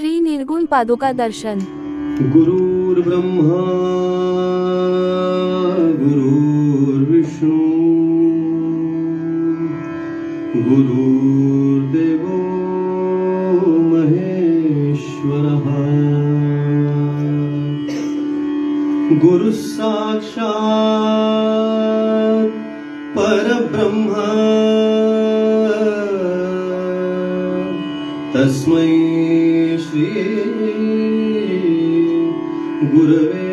श्री निर्गुण पादुका दर्शन. गुरुर्ब्रह्मा गुरुर्विष्णू गुरुर्देवो महेश्वरः. गुरु साक्षात् परब्रह्मा तस्मै गुरवे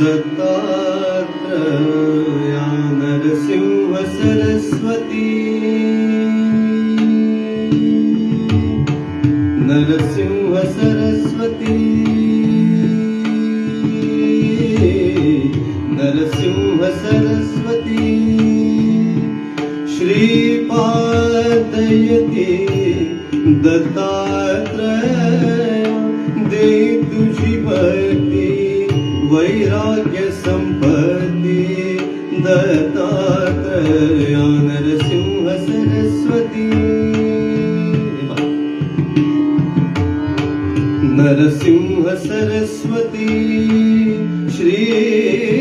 दत्तात्रया नरसिंह सरस्वती नरसिंह सरस्वती नरसिंह सरस्वती श्रीपादयते दत्तात्रय दे तुझी भक्ती वैराग्य संपत्ती दत्तात्रया नरसिंह सरस्वती नरसिंह सरस्वती श्रीपादयते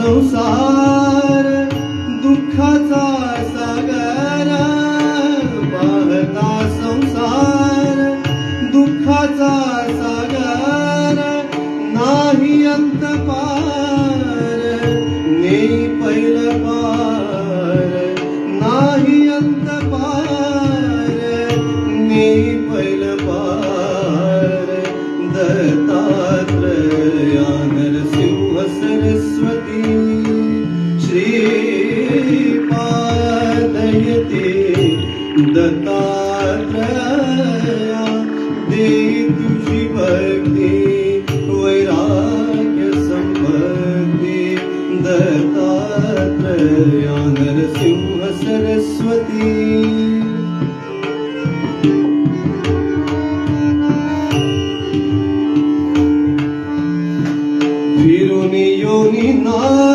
संसार दुःखाचा सागर पाहता संसार दुःखाचा सागर नाही अंत पार ने पैल पार नाही अंत पार ने पैल पार दत्तात्रयानर सिंह सरस्वती reúne nós.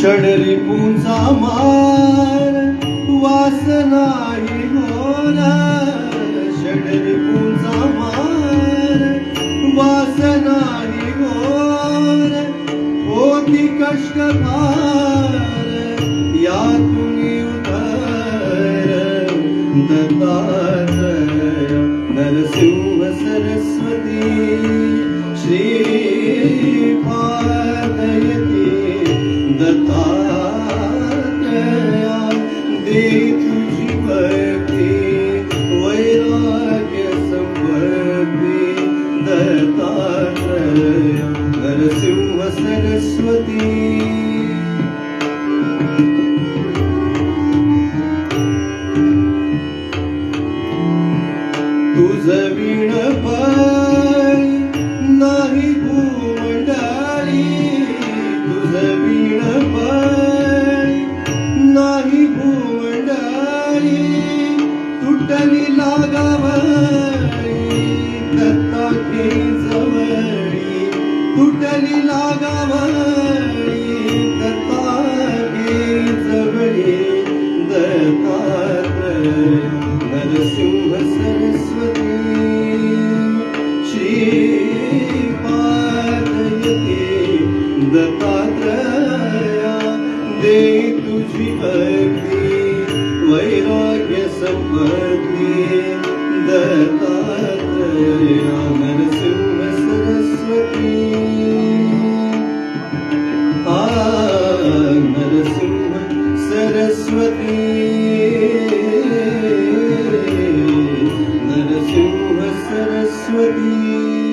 षडरिपूंचा मार वासनाही होणार. षडरिपूंचा मार वासनाही होर होती कष्ट दत्तात्रय नरसिंह सरस्वती श्रीपादयते दत्तात्रया दे जमीन पाय नाही भूमंडळी जमीन पाय नाही भूमंडळी तुटली लागावळी दत्ता जवळी. तुटली लागावळी दत्ता जवळी. दत्तात्रय नरसिंह सरस्वती. दत्तात्रया दे तुझी भक्ती वैराग्य संपत्ती दत्ता would be.